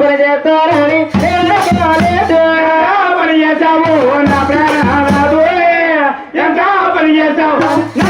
పని చేస్తారని ఎంత పని చేస్తావు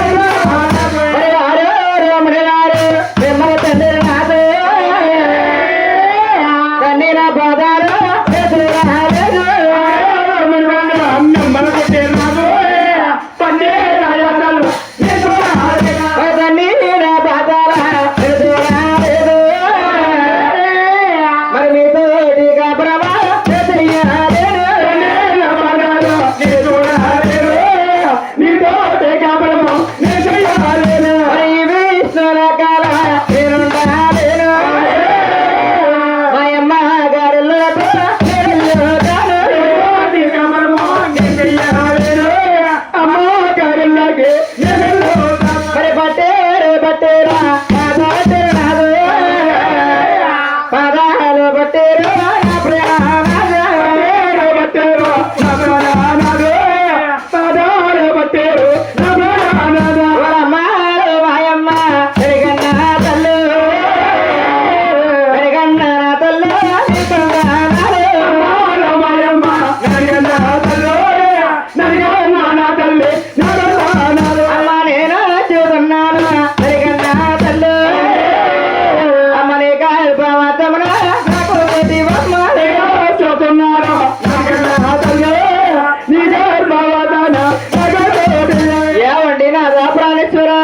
ಸಿದ್ದೇಶ್ವರ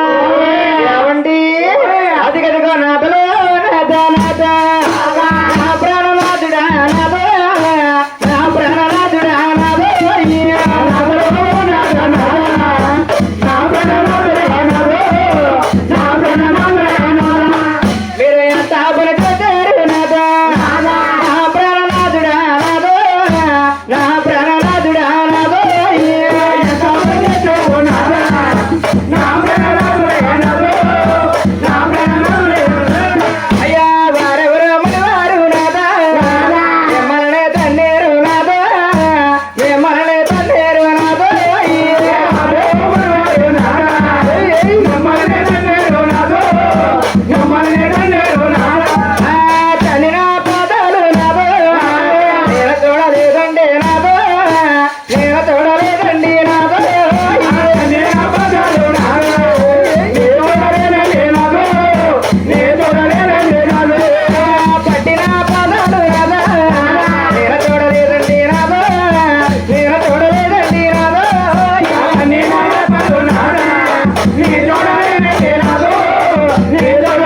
হে জয় হে রাধো হে জয়